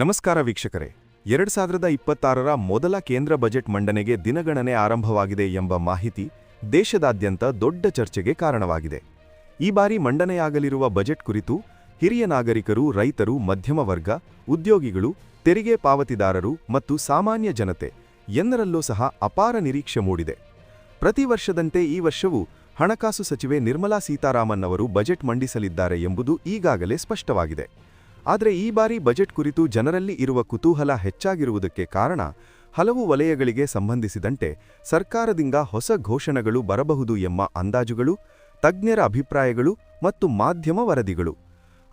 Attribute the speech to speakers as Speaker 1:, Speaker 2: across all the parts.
Speaker 1: ನಮಸ್ಕಾರ ವೀಕ್ಷಕರೇ. ಎರಡು ಸಾವಿರದ ಇಪ್ಪತ್ತಾರರ ಮೊದಲ ಕೇಂದ್ರ ಬಜೆಟ್ ಮಂಡನೆಗೆ ದಿನಗಣನೆ ಆರಂಭವಾಗಿದೆ ಎಂಬ ಮಾಹಿತಿ ದೇಶದಾದ್ಯಂತ ದೊಡ್ಡ ಚರ್ಚೆಗೆ ಕಾರಣವಾಗಿದೆ. ಈ ಬಾರಿ ಮಂಡನೆಯಾಗಲಿರುವ ಬಜೆಟ್ ಕುರಿತು ಹಿರಿಯ ನಾಗರಿಕರು, ರೈತರು, ಮಧ್ಯಮ ವರ್ಗ, ಉದ್ಯೋಗಿಗಳು, ತೆರಿಗೆ ಪಾವತಿದಾರರು ಮತ್ತು ಸಾಮಾನ್ಯ ಜನತೆ ಎಲ್ಲರಲ್ಲೂ ಸಹ ಅಪಾರ ನಿರೀಕ್ಷೆ ಮೂಡಿದೆ. ಪ್ರತಿ ವರ್ಷದಂತೆ ಈ ವರ್ಷವೂ ಹಣಕಾಸು ಸಚಿವೆ ನಿರ್ಮಲಾ ಸೀತಾರಾಮನ್ ಅವರು ಬಜೆಟ್ ಮಂಡಿಸಲಿದ್ದಾರೆ ಎಂಬುದು ಈಗಾಗಲೇ ಸ್ಪಷ್ಟವಾಗಿದೆ. ಆದರೆ ಈ ಬಾರಿ ಬಜೆಟ್ ಕುರಿತು ಜನರಲ್ಲಿ ಇರುವ ಕುತೂಹಲ ಹೆಚ್ಚಾಗಿರುವುದಕ್ಕೆ ಕಾರಣ ಹಲವು ವಲಯಗಳಿಗೆ ಸಂಬಂಧಿಸಿದಂತೆ ಸರ್ಕಾರದಿಂದ ಹೊಸ ಘೋಷಣೆಗಳು ಬರಬಹುದು ಎಂಬ ಅಂದಾಜುಗಳು, ತಜ್ಞರ ಅಭಿಪ್ರಾಯಗಳು ಮತ್ತು ಮಾಧ್ಯಮ ವರದಿಗಳು.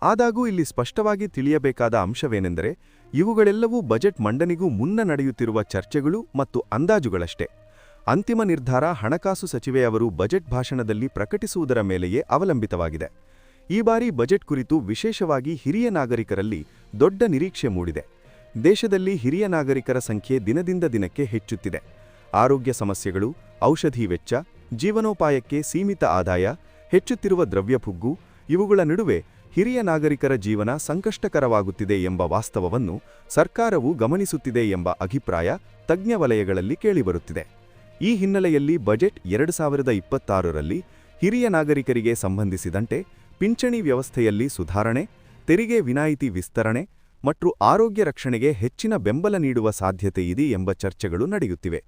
Speaker 1: ಆದಾಗೂ ಇಲ್ಲಿ ಸ್ಪಷ್ಟವಾಗಿ ತಿಳಿಯಬೇಕಾದ ಅಂಶವೇನೆಂದರೆ ಇವುಗಳೆಲ್ಲವೂ ಬಜೆಟ್ ಮಂಡನೆಗೂ ಮುನ್ನ ನಡೆಯುತ್ತಿರುವ ಚರ್ಚೆಗಳು ಮತ್ತು ಅಂದಾಜುಗಳಷ್ಟೇ. ಅಂತಿಮ ನಿರ್ಧಾರ ಹಣಕಾಸು ಸಚಿವೆಯವರು ಬಜೆಟ್ ಭಾಷಣದಲ್ಲಿ ಪ್ರಕಟಿಸುವುದರ ಮೇಲೆಯೇ ಅವಲಂಬಿತವಾಗಿದೆ. ಈ ಬಾರಿ ಬಜೆಟ್ ಕುರಿತು ವಿಶೇಷವಾಗಿ ಹಿರಿಯ ನಾಗರಿಕರಲ್ಲಿ ದೊಡ್ಡ ನಿರೀಕ್ಷೆ ಮೂಡಿದೆ. ದೇಶದಲ್ಲಿ ಹಿರಿಯ ನಾಗರಿಕರ ಸಂಖ್ಯೆ ದಿನದಿಂದ ದಿನಕ್ಕೆ ಹೆಚ್ಚುತ್ತಿದೆ. ಆರೋಗ್ಯ ಸಮಸ್ಯೆಗಳು, ಔಷಧಿ ವೆಚ್ಚ, ಜೀವನೋಪಾಯಕ್ಕೆ ಸೀಮಿತ ಆದಾಯ, ಹೆಚ್ಚುತ್ತಿರುವ ದ್ರವ್ಯಪುಗ್ಗು ಇವುಗಳ ನಡುವೆ ಹಿರಿಯ ನಾಗರಿಕರ ಜೀವನ ಸಂಕಷ್ಟಕರವಾಗುತ್ತಿದೆ ಎಂಬ ವಾಸ್ತವವನ್ನು ಸರ್ಕಾರವು ಗಮನಿಸುತ್ತಿದೆ ಎಂಬ ಅಭಿಪ್ರಾಯ ತಜ್ಞ ವಲಯಗಳಲ್ಲಿ ಕೇಳಿಬರುತ್ತಿದೆ. ಈ ಹಿನ್ನೆಲೆಯಲ್ಲಿ ಬಜೆಟ್ ಎರಡು ಸಾವಿರದ ಇಪ್ಪತ್ತಾರರಲ್ಲಿ ಹಿರಿಯ ನಾಗರಿಕರಿಗೆ ಸಂಬಂಧಿಸಿದಂತೆ ಪಿಂಚಣಿ ವ್ಯವಸ್ಥೆಯಲ್ಲಿ ಸುಧಾರಣೆ, ತೆರಿಗೆ ವಿನಾಯಿತಿ ವಿಸ್ತರಣೆ ಮತ್ತು ಆರೋಗ್ಯ ರಕ್ಷಣೆಗೆ ಹೆಚ್ಚಿನ ಬೆಂಬಲ ನೀಡುವ ಸಾಧ್ಯತೆ ಇದೆ ಎಂಬ ಚರ್ಚೆಗಳು ನಡೆಯುತ್ತಿವೆ.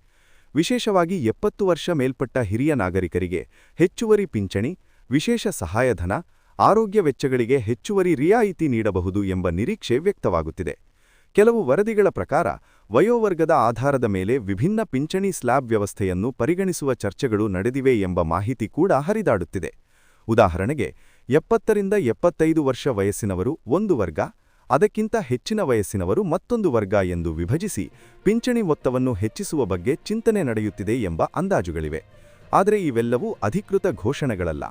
Speaker 1: ವಿಶೇಷವಾಗಿ ಎಪ್ಪತ್ತು ವರ್ಷ ಮೇಲ್ಪಟ್ಟ ಹಿರಿಯ ನಾಗರಿಕರಿಗೆ ಹೆಚ್ಚುವರಿ ಪಿಂಚಣಿ, ವಿಶೇಷ ಸಹಾಯಧನ, ಆರೋಗ್ಯ ವೆಚ್ಚಗಳಿಗೆ ಹೆಚ್ಚುವರಿ ರಿಯಾಯಿತಿ ನೀಡಬಹುದು ಎಂಬ ನಿರೀಕ್ಷೆ ವ್ಯಕ್ತವಾಗುತ್ತಿದೆ. ಕೆಲವು ವರದಿಗಳ ಪ್ರಕಾರ, ವಯೋವರ್ಗದ ಆಧಾರದ ಮೇಲೆ ವಿಭಿನ್ನ ಪಿಂಚಣಿ ಸ್ಲ್ಯಾಬ್ ವ್ಯವಸ್ಥೆಯನ್ನು ಪರಿಗಣಿಸುವ ಚರ್ಚೆಗಳು ನಡೆದಿವೆ ಎಂಬ ಮಾಹಿತಿ ಕೂಡ ಹರಿದಾಡುತ್ತಿದೆ. ಉದಾಹರಣೆಗೆ ಎಪ್ಪತ್ತರಿಂದ ಎಪ್ಪತ್ತೈದು ವರ್ಷ ವಯಸ್ಸಿನವರು ಒಂದು ವರ್ಗ, ಅದಕ್ಕಿಂತ ಹೆಚ್ಚಿನ ವಯಸ್ಸಿನವರು ಮತ್ತೊಂದು ವರ್ಗ ಎಂದು ವಿಭಜಿಸಿ ಪಿಂಚಣಿ ಮೊತ್ತವನ್ನು ಹೆಚ್ಚಿಸುವ ಬಗ್ಗೆ ಚಿಂತನೆ ನಡೆಯುತ್ತಿದೆ ಎಂಬ ಅಂದಾಜುಗಳಿವೆ. ಆದರೆ ಇವೆಲ್ಲವೂ ಅಧಿಕೃತ ಘೋಷಣೆಗಳಲ್ಲ.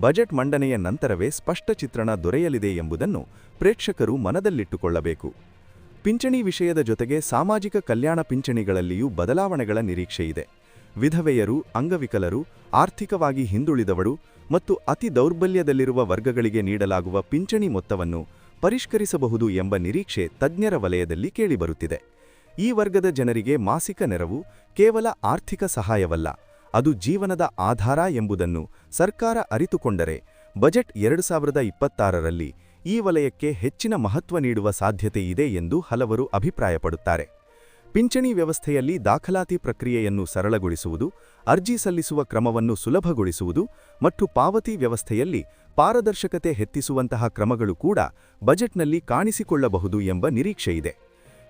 Speaker 1: ಬಜೆಟ್ ಮಂಡನೆಯ ನಂತರವೇ ಸ್ಪಷ್ಟ ಚಿತ್ರಣ ದೊರೆಯಲಿದೆ ಎಂಬುದನ್ನು ಪ್ರೇಕ್ಷಕರು ಮನದಲ್ಲಿಟ್ಟುಕೊಳ್ಳಬೇಕು. ಪಿಂಚಣಿ ವಿಷಯದ ಜೊತೆಗೆ ಸಾಮಾಜಿಕ ಕಲ್ಯಾಣ ಪಿಂಚಣಿಗಳಲ್ಲಿಯೂ ಬದಲಾವಣೆಗಳ ನಿರೀಕ್ಷೆಯಿದೆ. ವಿಧವೆಯರು, ಅಂಗವಿಕಲರು, ಆರ್ಥಿಕವಾಗಿ ಹಿಂದುಳಿದವರು ಮತ್ತು ಅತಿ ದೌರ್ಬಲ್ಯದಲ್ಲಿರುವ ವರ್ಗಗಳಿಗೆ ನೀಡಲಾಗುವ ಪಿಂಚಣಿ ಮೊತ್ತವನ್ನು ಪರಿಷ್ಕರಿಸಬಹುದು ಎಂಬ ನಿರೀಕ್ಷೆ ತಜ್ಞರ ವಲಯದಲ್ಲಿ ಕೇಳಿಬರುತ್ತಿದೆ. ಈ ವರ್ಗದ ಜನರಿಗೆ ಮಾಸಿಕ ನೆರವು ಕೇವಲ ಆರ್ಥಿಕ ಸಹಾಯವಲ್ಲ, ಅದು ಜೀವನದ ಆಧಾರ ಎಂಬುದನ್ನು ಸರ್ಕಾರ ಅರಿತುಕೊಂಡರೆ ಬಜೆಟ್ ಎರಡು ಸಾವಿರದ ಇಪ್ಪತ್ತಾರರಲ್ಲಿ ಈ ವಲಯಕ್ಕೆ ಹೆಚ್ಚಿನ ಮಹತ್ವ ನೀಡುವ ಸಾಧ್ಯತೆಯಿದೆ ಎಂದು ಹಲವರು ಅಭಿಪ್ರಾಯಪಡುತ್ತಾರೆ. ಪಿಂಚಣಿ ವ್ಯವಸ್ಥೆಯಲ್ಲಿ ದಾಖಲಾತಿ ಪ್ರಕ್ರಿಯೆಯನ್ನು ಸರಳಗೊಳಿಸುವುದು, ಅರ್ಜಿ ಸಲ್ಲಿಸುವ ಕ್ರಮವನ್ನು ಸುಲಭಗೊಳಿಸುವುದು ಮತ್ತು ಪಾವತಿ ವ್ಯವಸ್ಥೆಯಲ್ಲಿ ಪಾರದರ್ಶಕತೆ ಹೆಚ್ಚಿಸುವಂತಹ ಕ್ರಮಗಳು ಕೂಡ ಬಜೆಟ್ನಲ್ಲಿ ಕಾಣಿಸಿಕೊಳ್ಳಬಹುದು ಎಂಬ ನಿರೀಕ್ಷೆಯಿದೆ.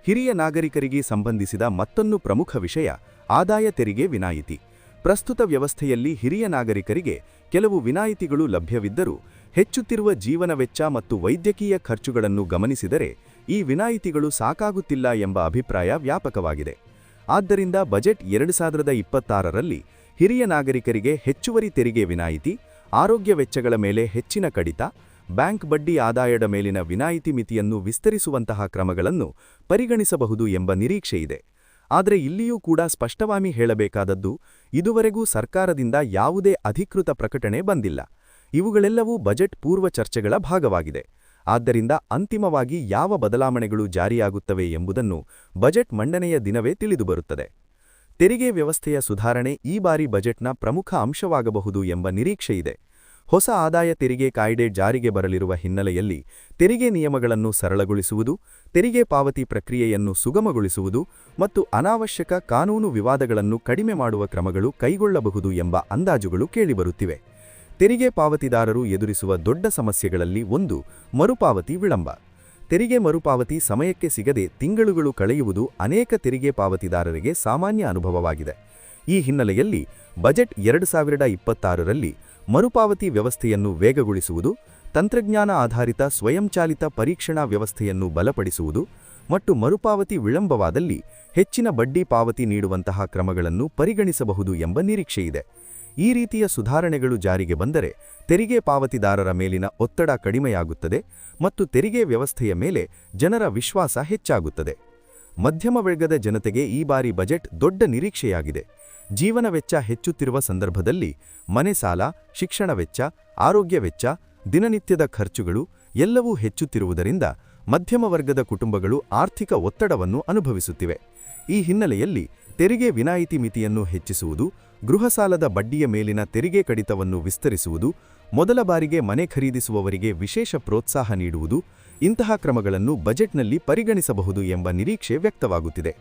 Speaker 1: ಹಿರಿಯ ನಾಗರಿಕರಿಗೆ ಸಂಬಂಧಿಸಿದ ಮತ್ತೊಂದು ಪ್ರಮುಖ ವಿಷಯ ಆದಾಯ ತೆರಿಗೆ ವಿನಾಯಿತಿ. ಪ್ರಸ್ತುತ ವ್ಯವಸ್ಥೆಯಲ್ಲಿ ಹಿರಿಯ ನಾಗರಿಕರಿಗೆ ಕೆಲವು ವಿನಾಯಿತಿಗಳು ಲಭ್ಯವಿದ್ದರೂ ಹೆಚ್ಚುತ್ತಿರುವ ಜೀವನ ವೆಚ್ಚ ಮತ್ತು ವೈದ್ಯಕೀಯ ಖರ್ಚುಗಳನ್ನು ಗಮನಿಸಿದರೆ ಈ ವಿನಾಯಿತಿಗಳು ಸಾಕಾಗುತ್ತಿಲ್ಲ ಎಂಬ ಅಭಿಪ್ರಾಯ ವ್ಯಾಪಕವಾಗಿದೆ. ಆದ್ದರಿಂದ ಬಜೆಟ್ ಎರಡು ಸಾವಿರದ ಇಪ್ಪತ್ತಾರರಲ್ಲಿ ಹಿರಿಯ ನಾಗರಿಕರಿಗೆ ಹೆಚ್ಚುವರಿ ತೆರಿಗೆ ವಿನಾಯಿತಿ, ಆರೋಗ್ಯ ವೆಚ್ಚಗಳ ಮೇಲೆ ಹೆಚ್ಚಿನ ಕಡಿತ, ಬ್ಯಾಂಕ್ ಬಡ್ಡಿ ಆದಾಯದ ಮೇಲಿನ ವಿನಾಯಿತಿ ಮಿತಿಯನ್ನು ವಿಸ್ತರಿಸುವಂತಹ ಕ್ರಮಗಳನ್ನು ಪರಿಗಣಿಸಬಹುದು ಎಂಬ ನಿರೀಕ್ಷೆಯಿದೆ ಆದರೆ ಇಲ್ಲಿಯೂ ಕೂಡ ಸ್ಪಷ್ಟವಾಗಿ ಹೇಳಬೇಕಾದದ್ದು, ಇದುವರೆಗೂ ಸರ್ಕಾರದಿಂದ ಯಾವುದೇ ಅಧಿಕೃತ ಪ್ರಕಟಣೆ ಬಂದಿಲ್ಲ. ಇವುಗಳೆಲ್ಲವೂ ಬಜೆಟ್ ಪೂರ್ವ ಚರ್ಚೆಗಳ ಭಾಗವಾಗಿದೆ. ಆದ್ದರಿಂದ ಅಂತಿಮವಾಗಿ ಯಾವ ಬದಲಾವಣೆಗಳು ಜಾರಿಯಾಗುತ್ತವೆ ಎಂಬುದನ್ನು ಬಜೆಟ್ ಮಂಡನೆಯ ದಿನವೇ ತಿಳಿದುಬರುತ್ತದೆ ತೆರಿಗೆ ವ್ಯವಸ್ಥೆಯ ಸುಧಾರಣೆ ಈ ಬಾರಿ ಬಜೆಟ್ನ ಪ್ರಮುಖ ಅಂಶವಾಗಬಹುದು ಎಂಬ ನಿರೀಕ್ಷೆಯಿದೆ ಹೊಸ ಆದಾಯ ತೆರಿಗೆ ಕಾಯ್ದೆ ಜಾರಿಗೆ ಬರಲಿರುವ ಹಿನ್ನೆಲೆಯಲ್ಲಿ ತೆರಿಗೆ ನಿಯಮಗಳನ್ನು ಸರಳಗೊಳಿಸುವುದು, ತೆರಿಗೆ ಪಾವತಿ ಪ್ರಕ್ರಿಯೆಯನ್ನು ಸುಗಮಗೊಳಿಸುವುದು ಮತ್ತು ಅನಾವಶ್ಯಕ ಕಾನೂನು ವಿವಾದಗಳನ್ನು ಕಡಿಮೆ ಮಾಡುವ ಕ್ರಮಗಳು ಕೈಗೊಳ್ಳಬಹುದು ಎಂಬ ಅಂದಾಜುಗಳು ಕೇಳಿಬರುತ್ತಿವೆ. ತೆರಿಗೆ ಪಾವತಿದಾರರು ಎದುರಿಸುವ ದೊಡ್ಡ ಸಮಸ್ಯೆಗಳಲ್ಲಿ ಒಂದು ಮರುಪಾವತಿ ವಿಳಂಬ. ತೆರಿಗೆ ಮರುಪಾವತಿ ಸಮಯಕ್ಕೆ ಸಿಗದೆ ತಿಂಗಳುಗಳು ಕಳೆಯುವುದು ಅನೇಕ ತೆರಿಗೆ ಪಾವತಿದಾರರಿಗೆ ಸಾಮಾನ್ಯ ಅನುಭವವಾಗಿದೆ. ಈ ಹಿನ್ನೆಲೆಯಲ್ಲಿ ಬಜೆಟ್ ಎರಡು ಸಾವಿರದ ಇಪ್ಪತ್ತಾರರಲ್ಲಿ ಮರುಪಾವತಿ ವ್ಯವಸ್ಥೆಯನ್ನು ವೇಗಗೊಳಿಸುವುದು, ತಂತ್ರಜ್ಞಾನ ಆಧಾರಿತ ಸ್ವಯಂಚಾಲಿತ ಪರೀಕ್ಷಣಾ ವ್ಯವಸ್ಥೆಯನ್ನು ಬಲಪಡಿಸುವುದು ಮತ್ತು ಮರುಪಾವತಿ ವಿಳಂಬವಾದಲ್ಲಿ ಹೆಚ್ಚಿನ ಬಡ್ಡಿ ಪಾವತಿ ನೀಡುವಂತಹ ಕ್ರಮಗಳನ್ನು ಪರಿಗಣಿಸಬಹುದು ಎಂಬ ನಿರೀಕ್ಷೆಯಿದೆ. ಈ ರೀತಿಯ ಸುಧಾರಣೆಗಳು ಜಾರಿಗೆ ಬಂದರೆ ತೆರಿಗೆ ಪಾವತಿದಾರರ ಮೇಲಿನ ಒತ್ತಡ ಕಡಿಮೆಯಾಗುತ್ತದೆ ಮತ್ತು ತೆರಿಗೆ ವ್ಯವಸ್ಥೆಯ ಮೇಲೆ ಜನರ ವಿಶ್ವಾಸ ಹೆಚ್ಚಾಗುತ್ತದೆ. ಮಧ್ಯಮ ವರ್ಗದ ಜನತೆಗೆ ಈ ಬಾರಿ ಬಜೆಟ್ ದೊಡ್ಡ ನಿರೀಕ್ಷೆಯಾಗಿದೆ. ಜೀವನ ವೆಚ್ಚ ಹೆಚ್ಚುತ್ತಿರುವ ಸಂದರ್ಭದಲ್ಲಿ ಮನೆ ಸಾಲ, ಶಿಕ್ಷಣ ವೆಚ್ಚ, ಆರೋಗ್ಯ ವೆಚ್ಚ, ದಿನನಿತ್ಯದ ಖರ್ಚುಗಳು ಎಲ್ಲವೂ ಹೆಚ್ಚುತ್ತಿರುವುದರಿಂದ ಮಧ್ಯಮ ವರ್ಗದ ಕುಟುಂಬಗಳು ಆರ್ಥಿಕ ಒತ್ತಡವನ್ನು ಅನುಭವಿಸುತ್ತಿವೆ. ಈ ಹಿನ್ನೆಲೆಯಲ್ಲಿ ತೆರಿಗೆ ವಿನಾಯಿತಿ ಮಿತಿಯನ್ನು ಹೆಚ್ಚಿಸುವುದು, ಗೃಹ ಸಾಲದ ಬಡ್ಡಿಯ ಮೇಲಿನ ತೆರಿಗೆ ಕಡಿತವನ್ನು ವಿಸ್ತರಿಸುವುದು, ಮೊದಲ ಬಾರಿಗೆ ಮನೆ ಖರೀದಿಸುವವರಿಗೆ ವಿಶೇಷ ಪ್ರೋತ್ಸಾಹ ನೀಡುವುದು, ಇಂತಹ ಕ್ರಮಗಳನ್ನು ಬಜೆಟ್ನಲ್ಲಿ ಪರಿಗಣಿಸಬಹುದು ಎಂಬ ನಿರೀಕ್ಷೆ ವ್ಯಕ್ತವಾಗುತ್ತಿದೆ.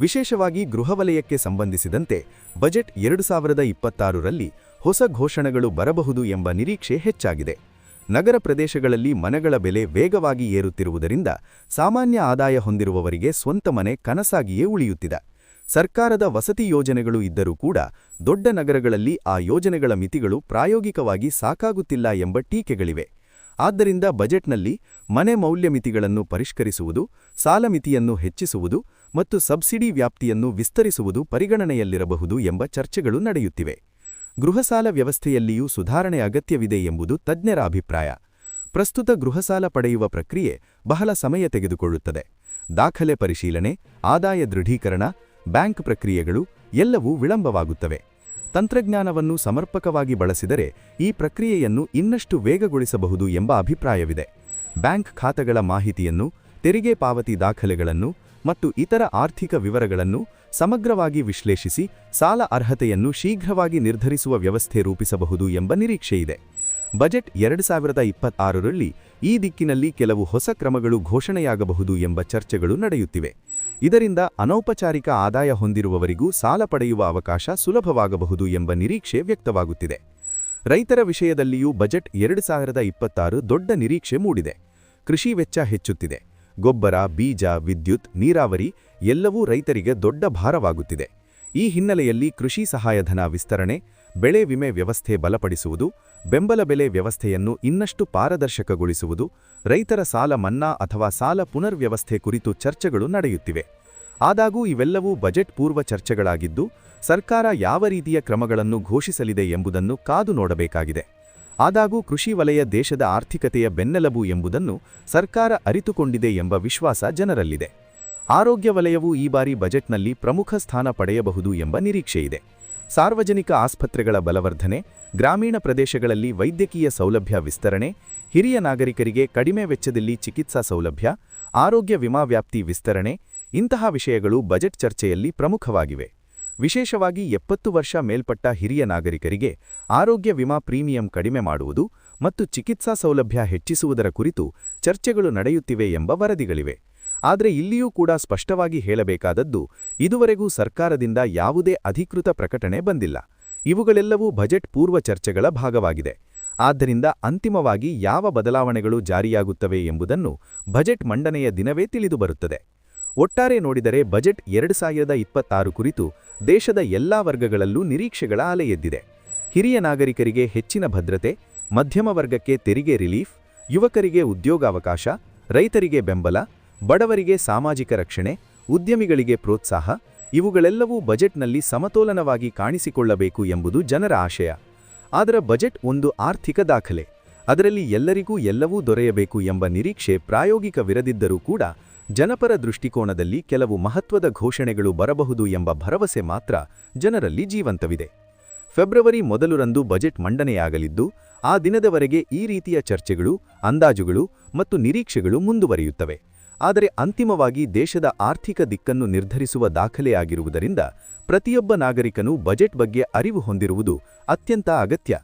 Speaker 1: ವಿಶೇಷವಾಗಿ ಗೃಹ ವಲಯಕ್ಕೆ ಸಂಬಂಧಿಸಿದಂತೆ ಬಜೆಟ್ ಎರಡು ಸಾವಿರದ ಇಪ್ಪತ್ತಾರರಲ್ಲಿ ಹೊಸ ಘೋಷಣೆಗಳು ಬರಬಹುದು ಎಂಬ ನಿರೀಕ್ಷೆ ಹೆಚ್ಚಾಗಿದೆ. ನಗರ ಪ್ರದೇಶಗಳಲ್ಲಿ ಮನೆಗಳ ಬೆಲೆ ವೇಗವಾಗಿ ಏರುತ್ತಿರುವುದರಿಂದ ಸಾಮಾನ್ಯ ಆದಾಯ ಹೊಂದಿರುವವರಿಗೆ ಸ್ವಂತ ಮನೆ ಕನಸಾಗಿಯೇ ಉಳಿಯುತ್ತಿದೆ. ಸರ್ಕಾರದ ವಸತಿ ಯೋಜನೆಗಳು ಇದ್ದರೂ ಕೂಡ ದೊಡ್ಡ ನಗರಗಳಲ್ಲಿ ಆ ಯೋಜನೆಗಳ ಮಿತಿಗಳು ಪ್ರಾಯೋಗಿಕವಾಗಿ ಸಾಕಾಗುತ್ತಿಲ್ಲ ಎಂಬ ಟೀಕೆಗಳಿವೆ. ಆದ್ದರಿಂದ ಬಜೆಟ್ನಲ್ಲಿ ಮನೆ ಮೌಲ್ಯ ಮಿತಿಗಳನ್ನು ಪರಿಷ್ಕರಿಸುವುದು, ಸಾಲ ಮಿತಿಯನ್ನು ಹೆಚ್ಚಿಸುವುದು ಮತ್ತು ಸಬ್ಸಿಡಿ ವ್ಯಾಪ್ತಿಯನ್ನು ವಿಸ್ತರಿಸುವುದು ಪರಿಗಣನೆಯಲ್ಲಿರಬಹುದು ಎಂಬ ಚರ್ಚೆಗಳು ನಡೆಯುತ್ತಿವೆ. ಗೃಹಸಾಲ ವ್ಯವಸ್ಥೆಯಲ್ಲಿಯೂ ಸುಧಾರಣೆ ಅಗತ್ಯವಿದೆ ಎಂಬುದು ತಜ್ಞರ ಅಭಿಪ್ರಾಯ. ಪ್ರಸ್ತುತ ಗೃಹಸಾಲ ಪಡೆಯುವ ಪ್ರಕ್ರಿಯೆ ಬಹಳ ಸಮಯ ತೆಗೆದುಕೊಳ್ಳುತ್ತದೆ. ದಾಖಲೆ ಪರಿಶೀಲನೆ, ಆದಾಯ ದೃಢೀಕರಣ ಬ್ಯಾಂಕ್ ಪ್ರಕ್ರಿಯೆಗಳು ಎಲ್ಲವೂ ವಿಳಂಬವಾಗುತ್ತವೆ. ತಂತ್ರಜ್ಞಾನವನ್ನು ಸಮರ್ಪಕವಾಗಿ ಬಳಸಿದರೆ ಈ ಪ್ರಕ್ರಿಯೆಯನ್ನು ಇನ್ನಷ್ಟು ವೇಗಗೊಳಿಸಬಹುದು ಎಂಬ ಅಭಿಪ್ರಾಯವಿದೆ. ಬ್ಯಾಂಕ್ ಖಾತೆಗಳ ಮಾಹಿತಿಯನ್ನು, ತೆರಿಗೆ ಪಾವತಿ ದಾಖಲೆಗಳನ್ನು ಮತ್ತು ಇತರ ಆರ್ಥಿಕ ವಿವರಗಳನ್ನು ಸಮಗ್ರವಾಗಿ ವಿಶ್ಲೇಷಿಸಿ ಸಾಲ ಅರ್ಹತೆಯನ್ನು ಶೀಘ್ರವಾಗಿ ನಿರ್ಧರಿಸುವ ವ್ಯವಸ್ಥೆ ರೂಪಿಸಬಹುದು ಎಂಬ ನಿರೀಕ್ಷೆಯಿದೆ. ಬಜೆಟ್ ಎರಡು ಸಾವಿರದ ಇಪ್ಪತ್ತಾರರಲ್ಲಿ ಈ ದಿಕ್ಕಿನಲ್ಲಿ ಕೆಲವು ಹೊಸ ಕ್ರಮಗಳು ಘೋಷಣೆಯಾಗಬಹುದು ಎಂಬ ಚರ್ಚೆಗಳು ನಡೆಯುತ್ತಿವೆ. ಇದರಿಂದ ಅನೌಪಚಾರಿಕ ಆದಾಯ ಹೊಂದಿರುವವರಿಗೂ ಸಾಲ ಪಡೆಯುವ ಅವಕಾಶ ಸುಲಭವಾಗಬಹುದು ಎಂಬ ನಿರೀಕ್ಷೆ ವ್ಯಕ್ತವಾಗುತ್ತಿದೆ. ರೈತರ ವಿಷಯದಲ್ಲಿಯೂ ಬಜೆಟ್ ಎರಡು ಸಾವಿರದ ಇಪ್ಪತ್ತಾರು ದೊಡ್ಡ ನಿರೀಕ್ಷೆ ಮೂಡಿದೆ. ಕೃಷಿ ವೆಚ್ಚ ಹೆಚ್ಚುತ್ತಿದೆ. ಗೊಬ್ಬರ, ಬೀಜ, ವಿದ್ಯುತ್, ನೀರಾವರಿ ಎಲ್ಲವೂ ರೈತರಿಗೆ ದೊಡ್ಡ ಭಾರವಾಗುತ್ತಿದೆ. ಈ ಹಿನ್ನೆಲೆಯಲ್ಲಿ ಕೃಷಿ ಸಹಾಯಧನ ವಿಸ್ತರಣೆ ಬೆಳೆ ವಿಮೆ ವ್ಯವಸ್ಥೆ ಬಲಪಡಿಸುವುದು, ಬೆಂಬಲ ಬೆಲೆ ವ್ಯವಸ್ಥೆಯನ್ನು ಇನ್ನಷ್ಟು ಪಾರದರ್ಶಕಗೊಳಿಸುವುದು, ರೈತರ ಸಾಲ ಮನ್ನಾ ಅಥವಾ ಸಾಲ ಪುನರ್ವ್ಯವಸ್ಥೆ ಕುರಿತು ಚರ್ಚೆಗಳು ನಡೆಯುತ್ತಿವೆ. ಆದಾಗೂ ಇವೆಲ್ಲವೂ ಬಜೆಟ್ ಪೂರ್ವ ಚರ್ಚೆಗಳಾಗಿದ್ದು, ಸರ್ಕಾರ ಯಾವ ರೀತಿಯ ಕ್ರಮಗಳನ್ನು ಘೋಷಿಸಲಿದೆ ಎಂಬುದನ್ನು ಕಾದು ನೋಡಬೇಕಾಗಿದೆ. ಆದಾಗೂ ಕೃಷಿ ವಲಯ ದೇಶದ ಆರ್ಥಿಕತೆಯ ಬೆನ್ನೆಲುಬು ಎಂಬುದನ್ನು ಸರ್ಕಾರ ಅರಿತುಕೊಂಡಿದೆ ಎಂಬ ವಿಶ್ವಾಸ ಜನರಲ್ಲಿದೆ. ಆರೋಗ್ಯ ವಲಯವು ಈ ಬಾರಿ ಬಜೆಟ್ನಲ್ಲಿ ಪ್ರಮುಖ ಸ್ಥಾನ ಪಡೆಯಬಹುದು ಎಂಬ ನಿರೀಕ್ಷೆಯಿದೆ. ಸಾರ್ವಜನಿಕ ಆಸ್ಪತ್ರೆಗಳ ಬಲವರ್ಧನೆ, ಗ್ರಾಮೀಣ ಪ್ರದೇಶಗಳಲ್ಲಿ ವೈದ್ಯಕೀಯ ಸೌಲಭ್ಯ ವಿಸ್ತರಣೆ, ಹಿರಿಯ ನಾಗರಿಕರಿಗೆ ಕಡಿಮೆ ವೆಚ್ಚದಲ್ಲಿ ಚಿಕಿತ್ಸಾ ಸೌಲಭ್ಯ, ಆರೋಗ್ಯ ವಿಮಾ ವ್ಯಾಪ್ತಿ ವಿಸ್ತರಣೆ, ಇಂತಹ ವಿಷಯಗಳು ಬಜೆಟ್ ಚರ್ಚೆಯಲ್ಲಿ ಪ್ರಮುಖವಾಗಿವೆ. ವಿಶೇಷವಾಗಿ ಎಪ್ಪತ್ತು ವರ್ಷ ಮೇಲ್ಪಟ್ಟ ಹಿರಿಯ ನಾಗರಿಕರಿಗೆ ಆರೋಗ್ಯ ವಿಮಾ ಪ್ರೀಮಿಯಂ ಕಡಿಮೆ ಮಾಡುವುದು ಮತ್ತು ಚಿಕಿತ್ಸಾ ಸೌಲಭ್ಯ ಹೆಚ್ಚಿಸುವುದರ ಕುರಿತು ಚರ್ಚೆಗಳು ನಡೆಯುತ್ತಿವೆ ಎಂಬ ವರದಿಗಳಿವೆ. ಆದರೆ ಇಲ್ಲಿಯೂ ಕೂಡ ಸ್ಪಷ್ಟವಾಗಿ ಹೇಳಬೇಕಾದದ್ದು, ಇದುವರೆಗೂ ಸರ್ಕಾರದಿಂದ ಯಾವುದೇ ಅಧಿಕೃತ ಪ್ರಕಟಣೆ ಬಂದಿಲ್ಲ. ಇವುಗಳೆಲ್ಲವೂ ಬಜೆಟ್ ಪೂರ್ವ ಚರ್ಚೆಗಳ ಭಾಗವಾಗಿದೆ. ಆದ್ದರಿಂದ ಅಂತಿಮವಾಗಿ ಯಾವ ಬದಲಾವಣೆಗಳು ಜಾರಿಯಾಗುತ್ತವೆ ಎಂಬುದನ್ನು ಬಜೆಟ್ ಮಂಡನೆಯ ದಿನವೇ ತಿಳಿದುಬರುತ್ತದೆ ಒಟ್ಟಾರೆ ನೋಡಿದರೆ ಬಜೆಟ್ ಎರಡು ಸಾವಿರದ ಇಪ್ಪತ್ತಾರು ಕುರಿತು ದೇಶದ ಎಲ್ಲಾ ವರ್ಗಗಳಲ್ಲೂ ನಿರೀಕ್ಷೆಗಳ ಅಲೆಯೆದ್ದಿದೆ ಹಿರಿಯ ನಾಗರಿಕರಿಗೆ ಹೆಚ್ಚಿನ ಭದ್ರತೆ, ಮಧ್ಯಮ ವರ್ಗಕ್ಕೆ ತೆರಿಗೆ ರಿಲೀಫ್, ಯುವಕರಿಗೆ ಉದ್ಯೋಗಾವಕಾಶ, ರೈತರಿಗೆ ಬೆಂಬಲ ಬಡವರಿಗೆ ಸಾಮಾಜಿಕ ರಕ್ಷಣೆ, ಉದ್ಯಮಿಗಳಿಗೆ ಪ್ರೋತ್ಸಾಹ, ಇವುಗಳೆಲ್ಲವೂ ಬಜೆಟ್ನಲ್ಲಿ ಸಮತೋಲನವಾಗಿ ಕಾಣಿಸಿಕೊಳ್ಳಬೇಕು ಎಂಬುದು ಜನರ ಆಶಯ. ಆದರೆ ಬಜೆಟ್ ಒಂದು ಆರ್ಥಿಕ ದಾಖಲೆ. ಅದರಲ್ಲಿ ಎಲ್ಲರಿಗೂ ಎಲ್ಲವೂ ದೊರೆಯಬೇಕು ಎಂಬ ನಿರೀಕ್ಷೆ ಪ್ರಾಯೋಗಿಕವಿರದಿದ್ದರೂ ಕೂಡ ಜನಪರ ದೃಷ್ಟಿಕೋನದಲ್ಲಿ ಕೆಲವು ಮಹತ್ವದ ಘೋಷಣೆಗಳು ಬರಬಹುದು ಎಂಬ ಭರವಸೆ ಮಾತ್ರ ಜನರಲ್ಲಿ ಜೀವಂತವಿದೆ. ಫೆಬ್ರವರಿ ಮೊದಲರಂದು ಬಜೆಟ್ ಮಂಡನೆಯಾಗಲಿದ್ದು, ಆ ದಿನದವರೆಗೆ ಈ ರೀತಿಯ ಚರ್ಚೆಗಳು, ಅಂದಾಜುಗಳು ಮತ್ತು ನಿರೀಕ್ಷೆಗಳು ಮುಂದುವರಿಯುತ್ತವೆ. ಆದರೆ ಅಂತಿಮವಾಗಿ ದೇಶದ ಆರ್ಥಿಕ ದಿಕ್ಕನ್ನು ನಿರ್ಧರಿಸುವ ದಾಖಲೆಯಾಗಿರುವುದರಿಂದ ಪ್ರತಿಯೊಬ್ಬ ನಾಗರಿಕನು ಬಜೆಟ್ ಬಗ್ಗೆ ಅರಿವು ಹೊಂದಿರುವುದು ಅತ್ಯಂತ ಅಗತ್ಯ.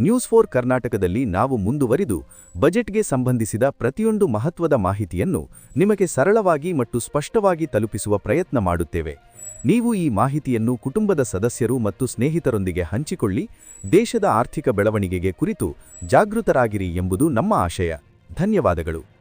Speaker 1: ನ್ಯೂಸ್ ಫೋರ್ ಕರ್ನಾಟಕದಲ್ಲಿ ನಾವು ಮುಂದುವರಿದು ಬಜೆಟ್ಗೆ ಸಂಬಂಧಿಸಿದ ಪ್ರತಿಯೊಂದು ಮಹತ್ವದ ಮಾಹಿತಿಯನ್ನು ನಿಮಗೆ ಸರಳವಾಗಿ ಮತ್ತು ಸ್ಪಷ್ಟವಾಗಿ ತಲುಪಿಸುವ ಪ್ರಯತ್ನ ಮಾಡುತ್ತೇವೆ. ನೀವು ಈ ಮಾಹಿತಿಯನ್ನು ಕುಟುಂಬದ ಸದಸ್ಯರು ಮತ್ತು ಸ್ನೇಹಿತರೊಂದಿಗೆ ಹಂಚಿಕೊಳ್ಳಿ, ದೇಶದ ಆರ್ಥಿಕ ಬೆಳವಣಿಗೆಗೆ ಕುರಿತು ಜಾಗೃತರಾಗಿರಿ ಎಂಬುದು ನಮ್ಮ ಆಶಯ. ಧನ್ಯವಾದಗಳು.